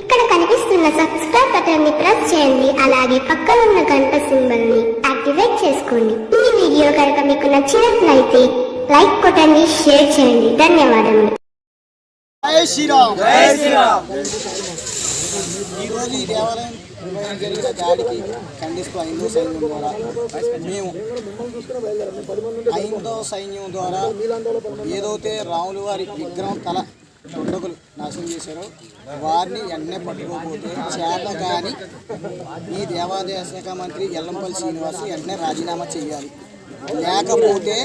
ఇక్కడ కనిపిస్తున్న సబ్స్క్రైబ్ బటన్ని ప్రెస్ చేయండి. అలాగే పక్కన ఉన్న గంట సింబల్ని యాక్టివేట్ చేసుకోండి. ఈ వీడియో కనుక మీకు నచ్చినట్లయితే లైక్ కొట్టండి షేర్ చేయండి. ధన్యవాదములు. జై శ్రీరామ్. జై శ్రీరామ్ ఈరోజు ఈ దేవాలయం పైన జరిగిన దాడికి ఖండిస్తూ ఐందో సైన్యం ద్వారా మేము ఐందో సైన్యం ద్వారా ఏదైతే రాములు వారి విగ్రహం తల దొండకులు నాశనం చేశారో. వారిని వెంటనే పట్టుకోకపోతే చేత కానీ ఈ దేవాదాయ శాఖ మంత్రి ఎల్లంపల్లి శ్రీనివాస్ వెంటనే రాజీనామా చేయాలి. లేకపోతే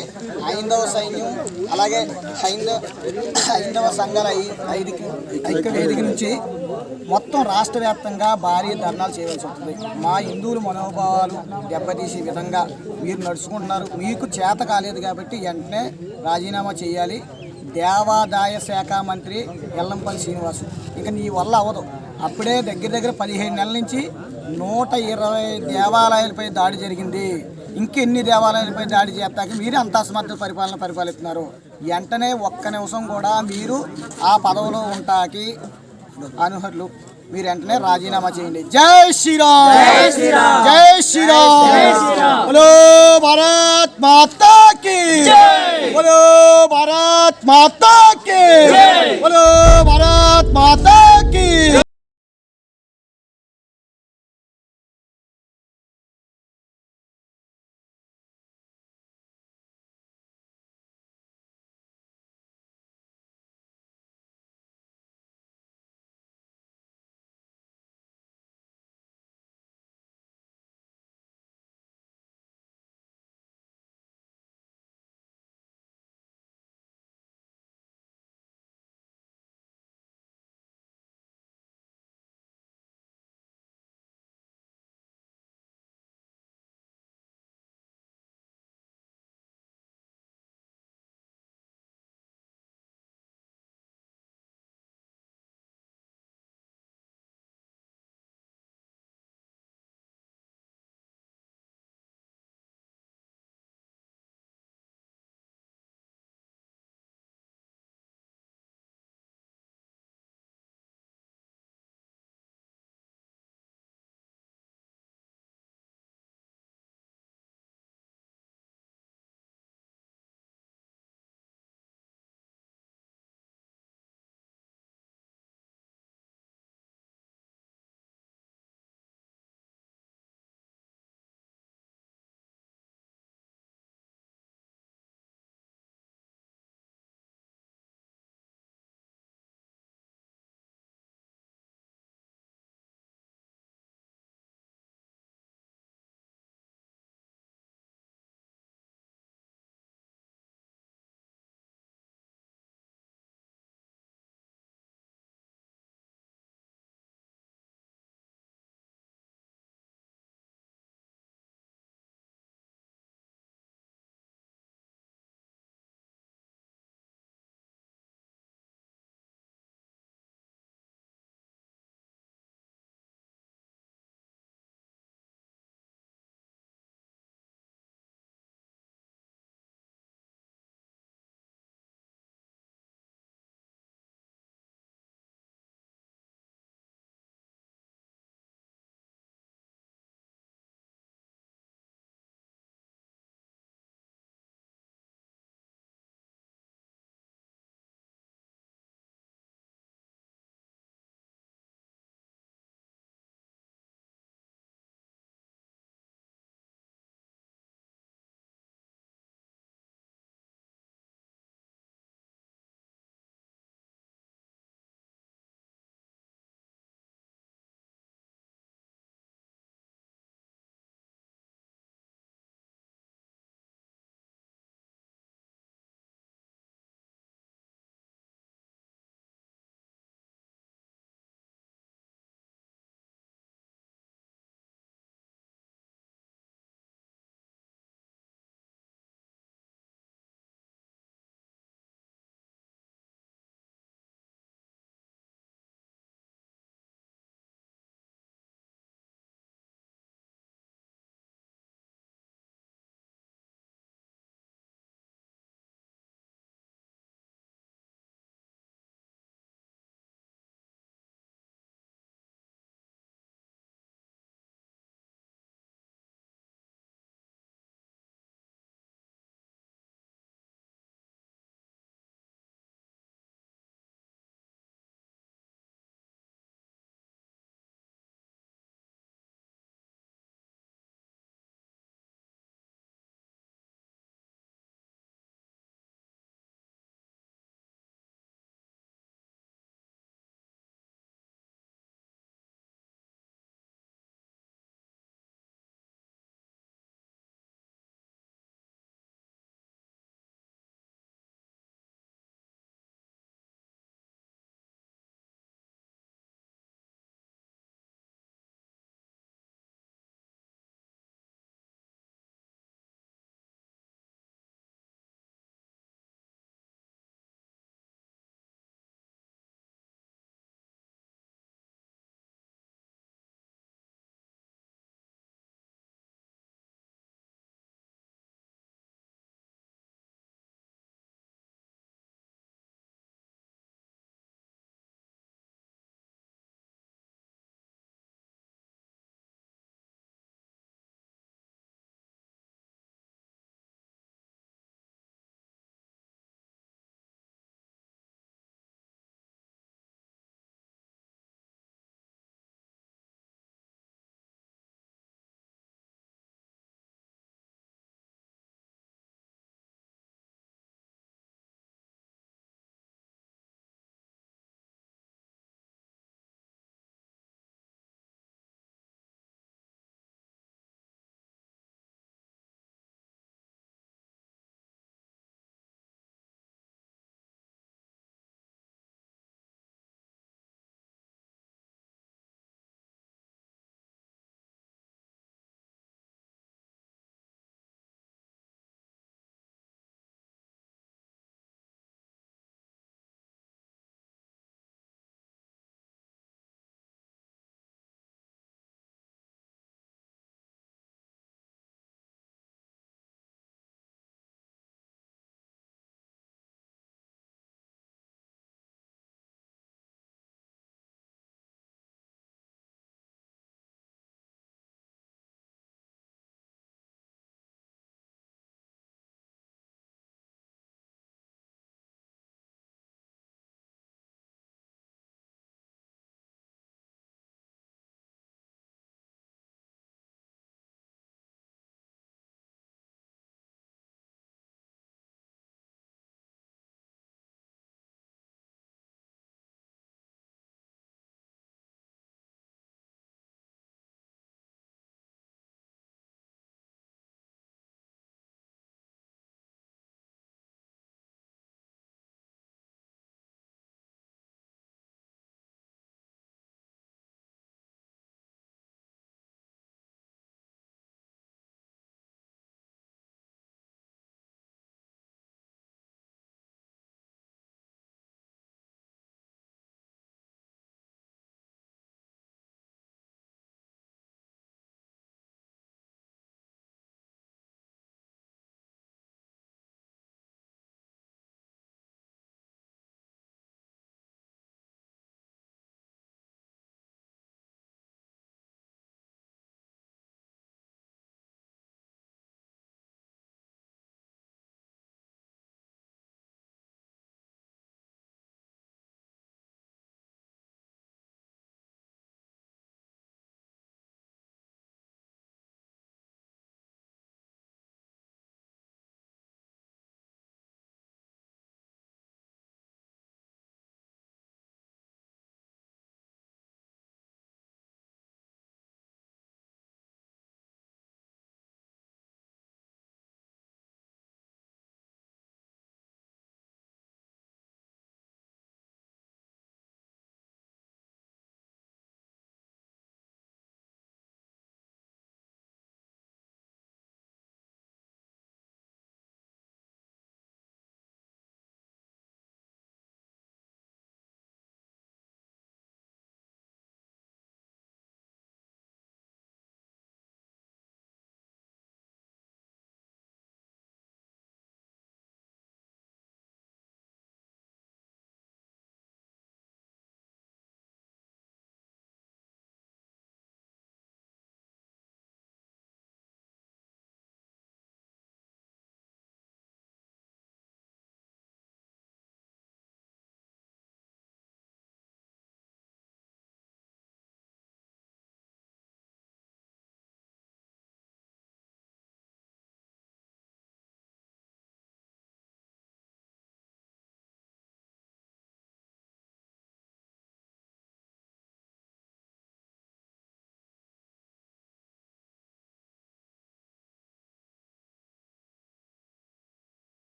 హైందవ సైన్యం అలాగే హైందవ హైందవ సంఘాల ఐదుకి ఐక్య వేదిక నుంచి మొత్తం రాష్ట్ర వ్యాప్తంగా భారీ ధర్నాలు చేయవలసి వస్తుంది. మా హిందువుల మనోభావాలు దెబ్బతీసే విధంగా మీరు నడుచుకుంటున్నారు. మీకు చేత కాలేదు కాబట్టి వెంటనే రాజీనామా చేయాలి. దేవాదాయ శాఖ మంత్రి ఎల్లంపల్లి శ్రీనివాసు. ఇక నీ వల్ల అవ్వదు. అప్పుడే దగ్గర దగ్గర పదిహేను నెలల నుంచి నూట ఇరవై దేవాలయాలపై దాడి జరిగింది. ఇంకెన్ని దేవాలయాలపై దాడి చేస్తాక మీరు అంత అసమర్థ పరిపాలన పరిపాలిస్తున్నారు. వెంటనే ఒక్క నిమిషం కూడా మీరు ఆ పదవిలో ఉంటాకి అనుహరులు राजीनामा चयी जय श्रीरा जय श्रीरा बोलो भारत माता की बोलो भारत माता की बोलो भारत माता की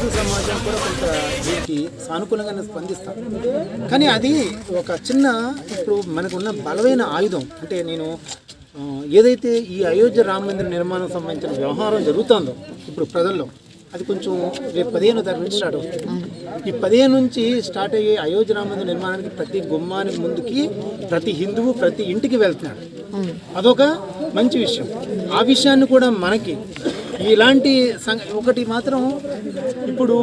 హిందూ సమాజం కూడా కొంత దీనికి సానుకూలంగానే స్పందిస్తాం కానీ అది ఒక చిన్న ఇప్పుడు మనకున్న బలమైన ఆయుధం. అంటే నేను ఏదైతే ఈ అయోధ్య రామ మందిర నిర్మాణం సంబంధించిన వ్యవహారం జరుగుతుందో ఇప్పుడు ప్రజల్లో అది కొంచెం రేపు పదిహేను తారీఖు నుంచి స్టార్ట్ అవుతుంది. ఈ పదిహేను నుంచి స్టార్ట్ అయ్యే అయోధ్య రామ మందిర నిర్మాణానికి ప్రతి గుమ్మానికి ముందుకి ప్రతి హిందువు ప్రతి ఇంటికి వెళ్తున్నాడు. అదొక మంచి విషయం. ఆ విషయాన్ని కూడా మనకి ఇలాంటి సం- ఒకటి మాత్రం ఇప్పుడు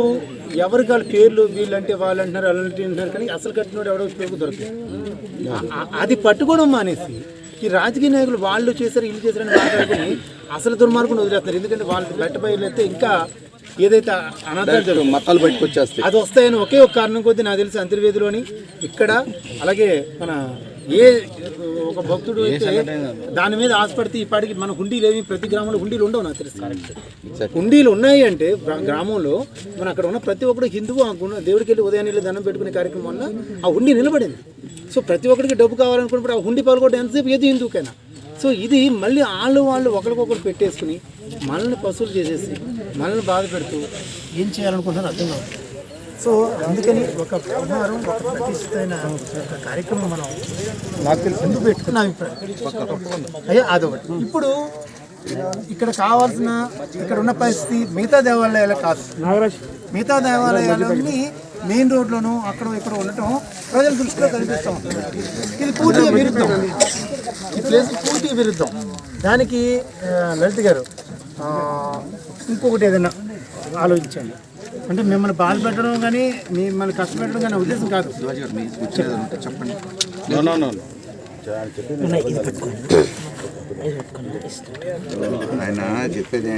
ఎవరికి వాళ్ళ పేర్లు వీళ్ళంటే వాళ్ళు అంటున్నారు అలాంటి అంటున్నారు కానీ అసలు కట్టినోడు ఎవడో ఆ- ఆ- అది పట్టుకోవడం మానేసి ఈ రాజకీయ నాయకులు వాళ్ళు చేశారు వీళ్ళు చేశారని మాట్లాడుకుని అసలు దుర్మార్గం వదిలేస్తారు. ఎందుకంటే వాళ్ళు బయటపైతే ఇంకా ఏదైతే అనాథాలు మతాలు బయటకు వచ్చేస్తాయి. అది వస్తాయని ఒకే ఒక కారణం కొద్దీ నాకు తెలిసి అంతర్వేదిలోని ఇక్కడ అలాగే మన ఏ ఒక భక్తుడు అయితే దాని మీద ఆశపడితే ఇప్పటికి మన హుండీలు ఏమి ప్రతి గ్రామంలో హుండీలు ఉండవు నాకు తెలుసు. హుండీలు ఉన్నాయి అంటే గ్రా- గ్రామంలో మన అక్కడ ఉన్న ప్రతి ఒక్కడు హిందువు ఆ గుణ- దేవుడికి వెళ్ళి ఉదయాన్నే దండం పెట్టుకునే కార్యక్రమం వల్ల ఆ హుండీ నిలబడింది. సో ప్రతి ఒక్కడికి డబ్బు కావాలనుకున్నప్పుడు ఆ హుండీ పాల్గొట్టడం ఎంతసేపు? ఏది హిందువుకైనా. సో ఇది మళ్ళీ వాళ్ళు వాళ్ళు ఒకరికొకరు పెట్టేసుకుని మనల్ని పశువులు చేసేసి మనల్ని బాధ పెడుతూ ఏం చేయాలనుకుంటున్నారు అర్థం కాదు సో అందుకని ఒక వ్యవహారం ఒక ప్రతిష్ఠితమైన ఒక కార్యక్రమం మనం నాకు తెలిసి. ఎందుకు పెట్టుకున్న అభిప్రాయం. అయ్యా అదొకటి. ఇప్పుడు ఇక్కడ కావాల్సిన ఇక్కడ ఉన్న పరిస్థితి మిగతా దేవాలయాలు కాదు. మిగతా దేవాలయాలన్నీ మెయిన్ రోడ్లోను అక్కడ ఇక్కడ ఉండటం ప్రజల దృష్టిలో కనిపిస్తూ ఉంటుంది. ఇది పూర్తిగా విరుద్ధం. ఈ ప్లేస్ పూర్తిగా విరుద్ధం. దానికి లలిత్ గారు ఇంకొకటి ఏదైనా ఆలోచించండి. అంటే మిమ్మల్ని బాధ పెట్టడం కానీ మిమ్మల్ని కష్టపెట్టడం కానీ ఉద్దేశం కాదు. నో నో నో ఆయన చెప్పేది